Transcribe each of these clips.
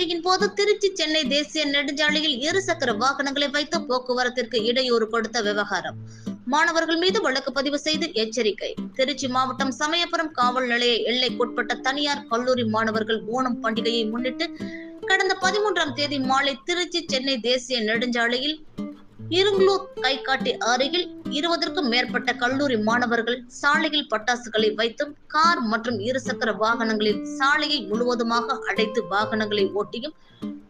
பண்டிகையின் போது திருச்சி சென்னை தேசிய நெடுஞ்சாலையில் இருசக்கர வாகனங்களை வைத்து போக்குவரத்திற்கு இடையூறு கொடுத்த விவகாரம். மாணவர்கள் மீது வழக்கு பதிவு செய்து எச்சரிக்கை. திருச்சி மாவட்டம் சமயபுரம் காவல் நிலைய எல்லைக்குட்பட்ட தனியார் கல்லூரி மாணவர்கள் ஓணம் பண்டிகையை முன்னிட்டு கடந்த பதிமூன்றாம் தேதி மாலை திருச்சி சென்னை தேசிய நெடுஞ்சாலையில் இருங்களூர் கைகாட்டி அருகில் இருபதற்கும் மேற்பட்ட கல்லூரி மாணவர்கள் சாலையில் பட்டாசுகளை வைத்தும் கார் மற்றும் இருசக்கர வாகனங்களில் சாலையை முழுவதுமாக அடைத்து வாகனங்களை ஓட்டியும்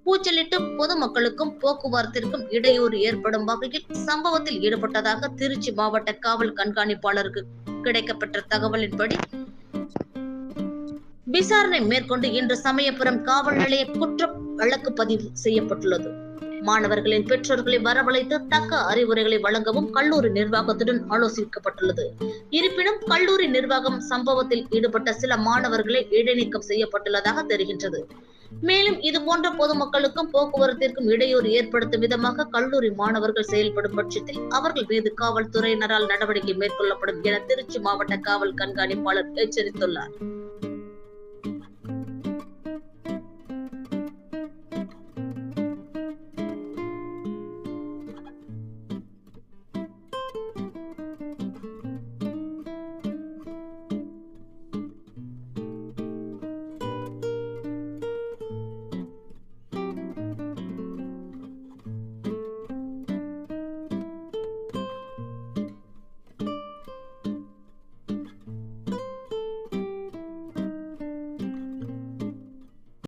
கூச்சலிட்டு பொதுமக்களுக்கும் போக்குவரத்திற்கும் இடையூறு ஏற்படும் வகையில் சம்பவத்தில் ஈடுபட்டதாக திருச்சி மாவட்ட காவல் கண்காணிப்பாளருக்கு கிடைக்கப்பெற்ற தகவலின்படி விசாரணை மேற்கொண்டு இன்று சமயபுரம் காவல் நிலைய குற்ற வழக்கு பதிவு செய்யப்பட்டுள்ளது. மாணவர்களின் பெற்றோர்களை வரவழைத்து தக்க அறிவுரைகளை வழங்கவும் கல்லூரி நிர்வாகத்துடன் ஆலோசிக்கப்பட்டுள்ளது. இருப்பினும் கல்லூரி நிர்வாகம் சம்பவத்தில் ஈடுபட்ட சில மாணவர்களை இடைநீக்கம் செய்யப்பட்டுள்ளதாக தெரிகின்றது. மேலும் இது போன்ற பொதுமக்களுக்கும் போக்குவரத்திற்கும் இடையூறு ஏற்படுத்தும் விதமாக கல்லூரி மாணவர்கள் செயல்படும் பட்சத்தில் அவர்கள் மீது காவல்துறையினரால் நடவடிக்கை மேற்கொள்ளப்படும் என திருச்சி மாவட்ட காவல் கண்காணிப்பாளர் எச்சரித்துள்ளார்.